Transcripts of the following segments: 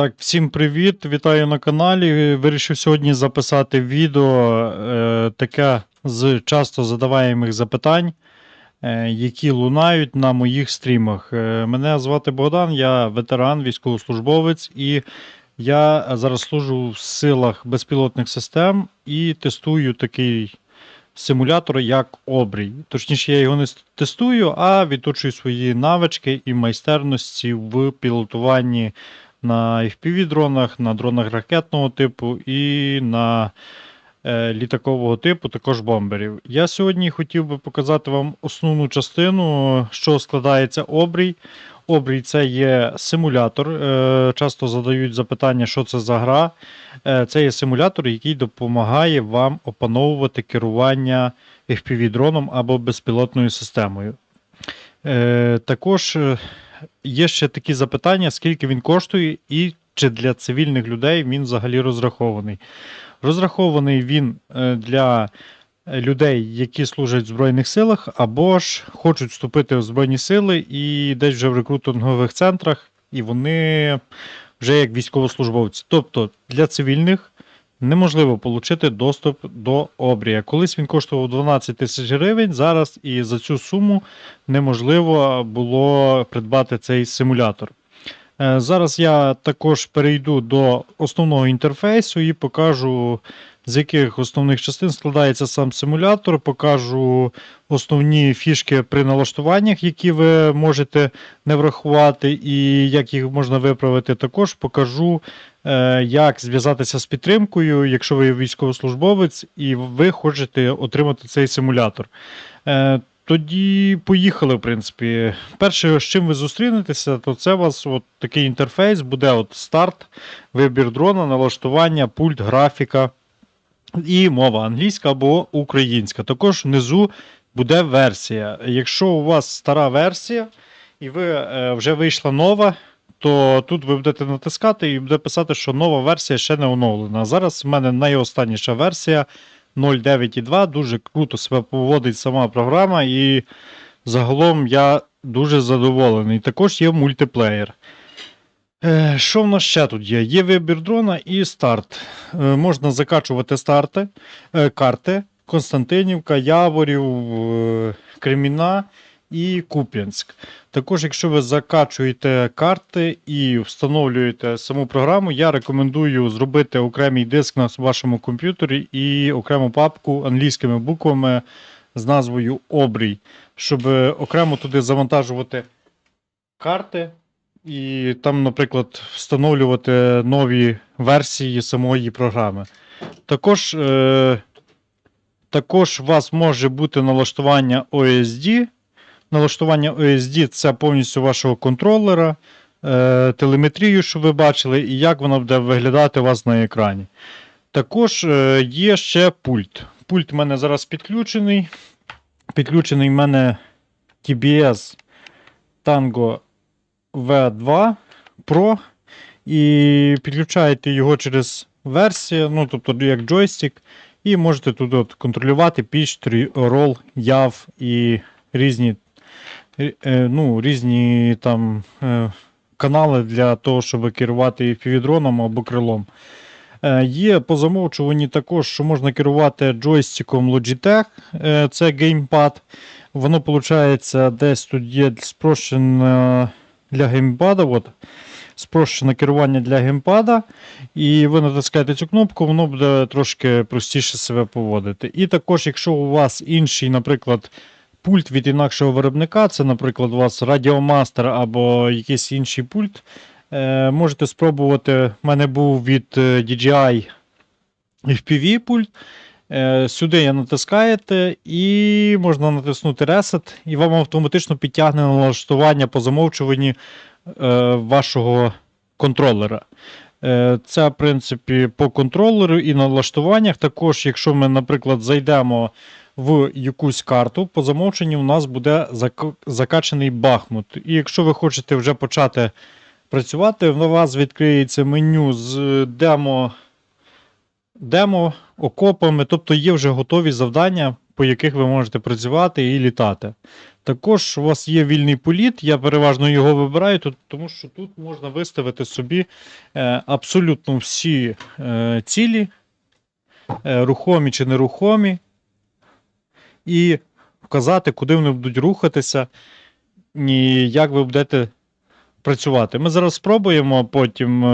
Так, всім привіт! Вітаю на каналі. Вирішив сьогодні записати відео е, таке з часто задаваємих запитань, е, які лунають на моїх стрімах. Е, мене звати Богдан, я ветеран, військовослужбовець, і я зараз служу в силах безпілотних систем і тестую такий симулятор, як Обрій. Точніше, я його не тестую, а відточую свої навички і майстерності в пілотуванні на FPV-дронах, на дронах ракетного типу і на е, літакового типу, також бомберів. Я сьогодні хотів би показати вам основну частину, що складається обрій. Обрій це є симулятор. Е, часто задають запитання, що це за гра. Е, це є симулятор, який допомагає вам опановувати керування FPV-дроном або безпілотною системою. Е, також є ще такі запитання, скільки він коштує і чи для цивільних людей він взагалі розрахований. Розрахований він е, для людей, які служать в Збройних силах, або ж хочуть вступити в Збройні сили і десь вже в рекрутингових центрах, і вони вже як військовослужбовці. Тобто для цивільних неможливо отримати доступ до обрія. Колись він коштував 12 тисяч гривень, зараз і за цю суму неможливо було придбати цей симулятор. Е, Зараз я також перейду до основного інтерфейсу і покажу, з яких основних частин складається сам симулятор, покажу основні фішки при налаштуваннях, які ви можете не врахувати, і як їх можна виправити. Також покажу, е, як зв'язатися з підтримкою, якщо ви військовослужбовець і ви хочете отримати цей симулятор. Е, Тоді поїхали, в принципі. Перше, з чим ви зустрінетеся, то це у вас от такий інтерфейс, буде от старт, вибір дрона, налаштування, пульт, графіка і мова англійська або українська. Також внизу буде версія. Якщо у вас стара версія і ви е, вже вийшла нова, то тут ви будете натискати і буде писати, що нова версія ще не оновлена. Зараз в мене найостанніша версія 0.9.2. Дуже круто себе поводить сама програма, і загалом я дуже задоволений. Також є мультиплеєр. Е, Що в нас ще тут є? Є вибір дрона і старт. Е, Можна закачувати старти, е, карти. Константинівка, Яворів, Креміна і Куп'янськ. Також, якщо ви закачуєте карти і встановлюєте саму програму, я рекомендую зробити окремий диск на вашому комп'ютері і окрему папку англійськими буквами з назвою Обрій, щоб окремо туди завантажувати карти і там, наприклад, встановлювати нові версії самої програми. Також, е, також у вас може бути налаштування OSD. Налаштування OSD це повністю вашого контролера, е, телеметрію, що ви бачили, і як вона буде виглядати у вас на екрані. Також е, є ще пульт. Пульт в мене зараз підключений. Підключений в мене TBS Tango V2 Pro. І підключаєте його через версію, ну, тобто як джойстик, і можете тут от контролювати pitch, roll, яв і різні, е, е, ну, різні там е, канали для того, щоб керувати півдроном або крилом. Є по замовчуванні також, що можна керувати джойстиком Logitech, це геймпад. Воно, виходить, десь тут є спрощене для геймпада. От, спрощене керування для геймпада. І ви натискаєте цю кнопку, воно буде трошки простіше себе поводити. І також, якщо у вас інший, наприклад, пульт від інакшого виробника, це, наприклад, у вас Radiomaster або якийсь інший пульт, е, можете спробувати. У мене був від е, DJI FPV пульт. Е, Сюди натискаєте, і можна натиснути Reset, і вам автоматично підтягне налаштування по замовчуванні е, вашого контролера. Е, Це, в принципі, по контролеру і налаштуваннях. Також, якщо ми, наприклад, зайдемо в якусь карту, по замовченню у нас буде зак- закачаний Бахмут. І якщо ви хочете вже почати працювати, у вас відкриється меню з демо, демо окопами, тобто є вже готові завдання, по яких ви можете працювати і літати. Також у вас є вільний політ, я переважно його вибираю, тому що тут можна виставити собі е, абсолютно всі е, цілі, е, рухомі чи нерухомі, і вказати, куди вони будуть рухатися, і як ви будете працювати. Ми зараз спробуємо потім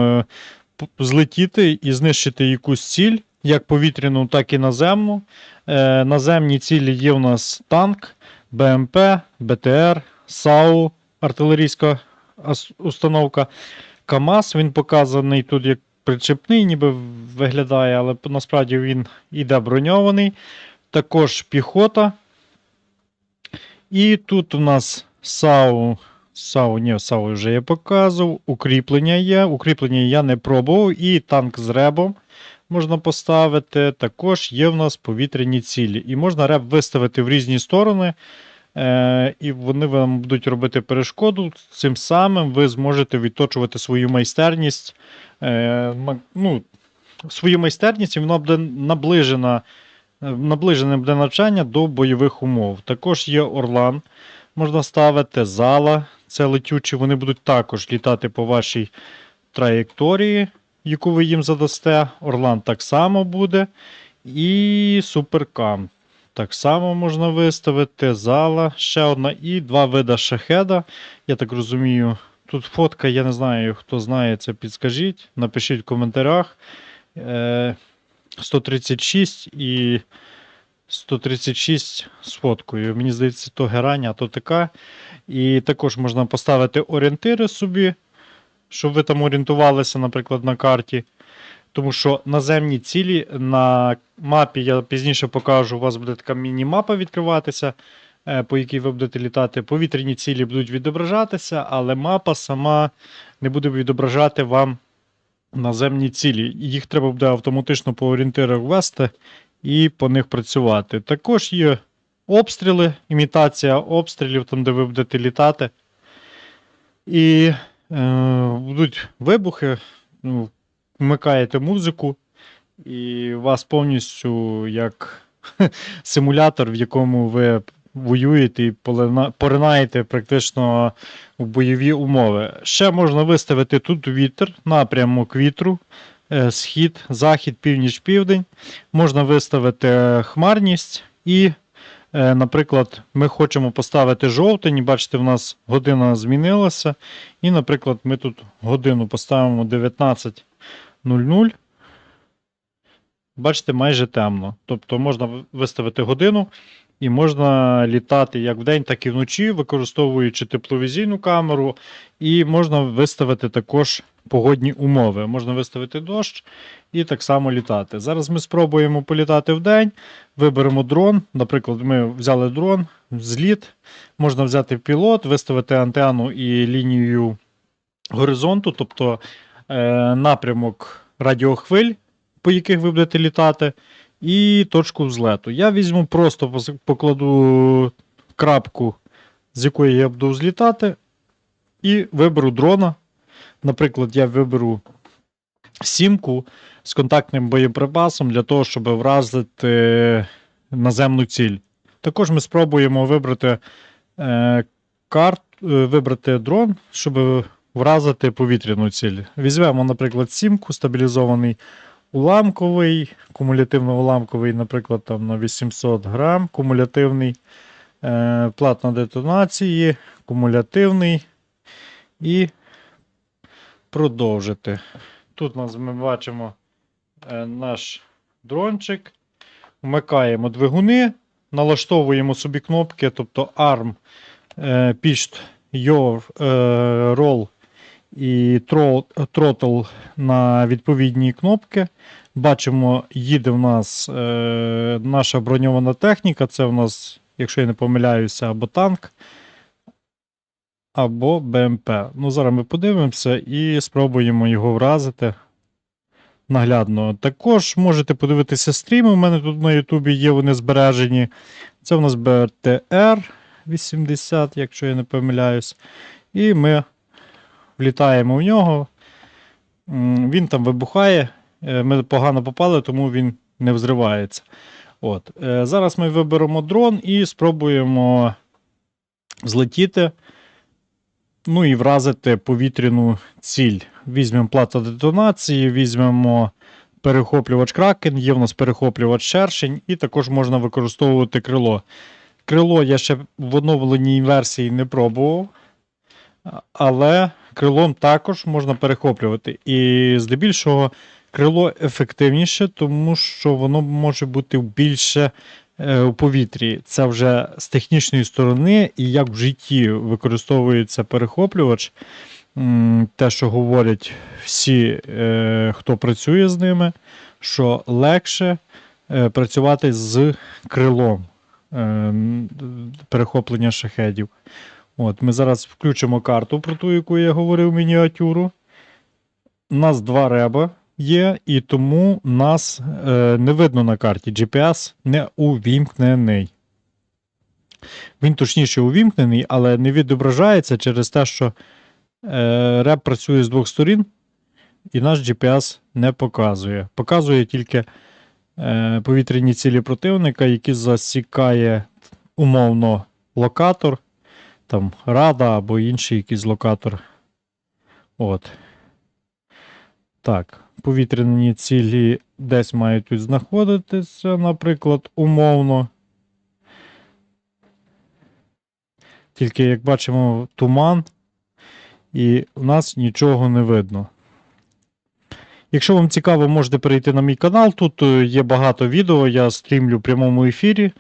злетіти і знищити якусь ціль, як повітряну, так і наземну. Е, наземні цілі є у нас танк, БМП, БТР, САУ, артилерійська установка. КАМАЗ, він показаний тут як причепний, ніби виглядає, але насправді він іде броньований. Також піхота. І тут у нас САУ. САУ, ні, САУ вже я показував. Укріплення є. Укріплення я не пробував. І танк з ребом можна поставити. Також є в нас повітряні цілі. І можна реб виставити в різні сторони. Е, і вони вам будуть робити перешкоду. Цим самим ви зможете відточувати свою майстерність. Е, ну, свою майстерність і вона буде наближена, е, наближене буде навчання до бойових умов. Також є Орлан, можна ставити, зала, це летючі, вони будуть також літати по вашій траєкторії, яку ви їм задасте. Орлан так само буде. І Суперкам. Так само можна виставити. Зала, ще одна і два вида шахеда. Я так розумію, тут фотка, я не знаю, хто знає це, підскажіть. Напишіть в коментарях. Е, 136 і 136 з фоткою. Мені здається, то герань, а то така. І також можна поставити орієнтири собі, щоб ви там орієнтувалися, наприклад, на карті. Тому що наземні цілі на мапі, я пізніше покажу, у вас буде така міні-мапа відкриватися, е, по якій ви будете літати. Повітряні цілі будуть відображатися, але мапа сама не буде відображати вам наземні цілі. Їх треба буде автоматично по орієнтирах ввести і по них працювати. Також є обстріли, імітація обстрілів, там, де ви будете літати. І е, будуть вибухи, ну, вмикаєте музику, і вас повністю як симулятор, в якому ви воюєте і поринаєте практично в бойові умови. Ще можна виставити тут вітер, напрямок вітру, е, схід, захід, північ, південь. Можна виставити хмарність і. е, Наприклад, ми хочемо поставити жовтень, бачите, в нас година змінилася. І, наприклад, ми тут годину поставимо 19.00. Бачите, майже темно. Тобто можна виставити годину і можна літати як вдень, так і вночі, використовуючи тепловізійну камеру. І можна виставити також погодні умови. Можна виставити дощ і так само літати. Зараз ми спробуємо політати вдень, виберемо дрон. Наприклад, ми взяли дрон, зліт. Можна взяти пілот, виставити антенну і лінію горизонту, тобто е, напрямок радіохвиль, по яких ви будете літати, і точку взлету. Я візьму просто покладу крапку, з якої я буду злітати, і виберу дрона. Наприклад, я виберу сімку з контактним боєприпасом для того, щоб вразити наземну ціль. Також ми спробуємо вибрати е, карт, е, вибрати дрон, щоб вразити повітряну ціль. Візьмемо, наприклад, сімку, стабілізований уламковий, кумулятивно-уламковий, наприклад, там на 800 грам, кумулятивний, е, платна детонації, кумулятивний і продовжити. Тут нас ми бачимо е, наш дрончик. Вмикаємо двигуни, налаштовуємо собі кнопки, тобто ARM, е, Pitched Your е, Roll і Throttle на відповідні кнопки. Бачимо, їде в нас е, наша броньована техніка. Це в нас, якщо я не помиляюся, або танк, або БМП. Ну, зараз ми подивимося і спробуємо його вразити наглядно. Також можете подивитися стріми. У мене тут на Ютубі є вони збережені. Це у нас BTR 80, якщо я не помиляюсь. І ми влітаємо в нього. Він там вибухає. Е, Ми погано попали, тому він не взривається. От. е, Зараз ми виберемо дрон і спробуємо злетіти, ну і вразити повітряну ціль. Візьмемо плата детонації, візьмемо перехоплювач кракен, є в нас перехоплювач шершень, і також можна використовувати крило. Крило я ще в оновленій версії не пробував, але крилом також можна перехоплювати. І здебільшого крило ефективніше, тому що воно може бути більше е, у повітрі. Це вже з технічної сторони, і як в житті використовується перехоплювач. Те, що говорять всі, е, хто працює з ними, що легше е, працювати з крилом перехоплення шахедів. От, ми зараз включимо карту про ту, яку я говорив мініатюру. У нас два реба є, і тому нас е, не видно на карті. GPS не увімкнений. Він точніше увімкнений, але не відображається через те, що е, реп працює з двох сторін, і наш GPS не показує. Показує тільки е, повітряні цілі противника, які засікає умовно локатор, там рада або інший якийсь локатор. От. Так, повітряні цілі десь мають тут знаходитися, наприклад, умовно. Тільки, як бачимо, туман, і в нас нічого не видно. Якщо вам цікаво, можете перейти на мій канал. Тут е, є багато відео, я стрімлю в прямому ефірі.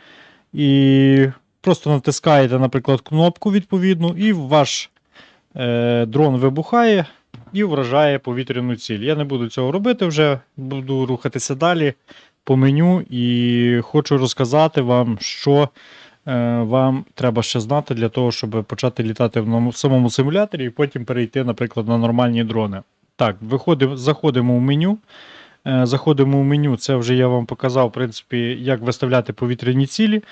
І просто натискаєте, наприклад, кнопку відповідну, і ваш е, дрон вибухає і вражає повітряну ціль. Я не буду цього робити вже, буду рухатися далі по меню і хочу розказати вам, що е, вам треба ще знати для того, щоб почати літати в самому симуляторі і потім перейти, наприклад, на нормальні дрони. Так, виходимо, заходимо в меню. Е, Заходимо в меню, це вже я вам показав, в принципі, як виставляти повітряні цілі.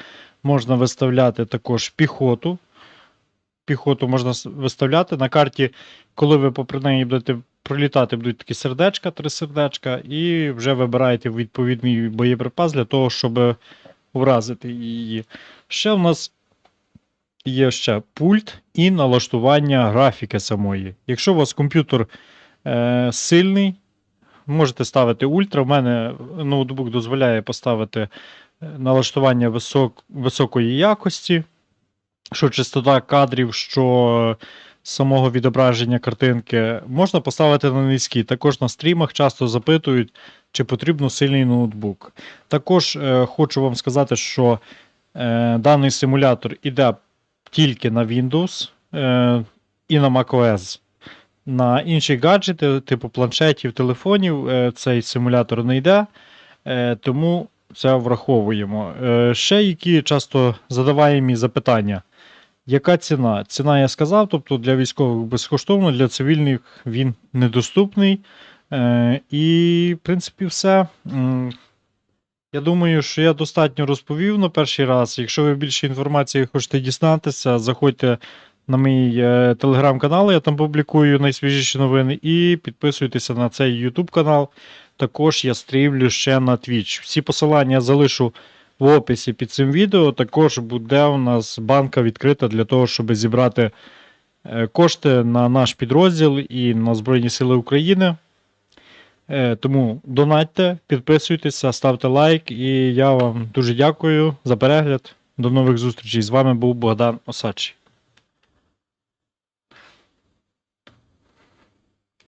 Можна виставляти також піхоту. Піхоту можна виставляти. На карті, коли ви попри неї будете пролітати, будуть такі сердечка, три сердечка, і вже вибираєте відповідний боєприпас для того, щоб вразити її. Ще в нас є ще пульт і налаштування графіки самої. Якщо у вас комп'ютер е, сильний, можете ставити ультра. У мене ноутбук дозволяє поставити налаштування висок, високої якості, що частота кадрів, що самого відображення картинки можна поставити на низький. Також на стрімах часто запитують, чи потрібно сильний ноутбук. Також е, хочу вам сказати, що е, даний симулятор іде тільки на Windows е, і на macOS. На інші гаджети, типу планшетів, телефонів, е, цей симулятор не йде, е, тому це враховуємо. Е, Ще які часто задаваємі запитання. Яка ціна? Ціна я сказав, тобто для військових безкоштовно, для цивільних він недоступний. Е, І, в принципі, все. Я думаю, що я достатньо розповів на перший раз. Якщо ви більше інформації хочете дізнатися, заходьте на мій е, телеграм-канал, я там публікую найсвіжіші новини, і підписуйтеся на цей YouTube канал. Також я стрімлю ще на Twitch. Всі посилання залишу в описі під цим відео. Також буде у нас банка відкрита для того, щоб зібрати е, кошти на наш підрозділ і на Збройні Сили України. Е, Тому донатьте, підписуйтеся, ставте лайк, і я вам дуже дякую за перегляд. До нових зустрічей. З вами був Богдан Осадчий.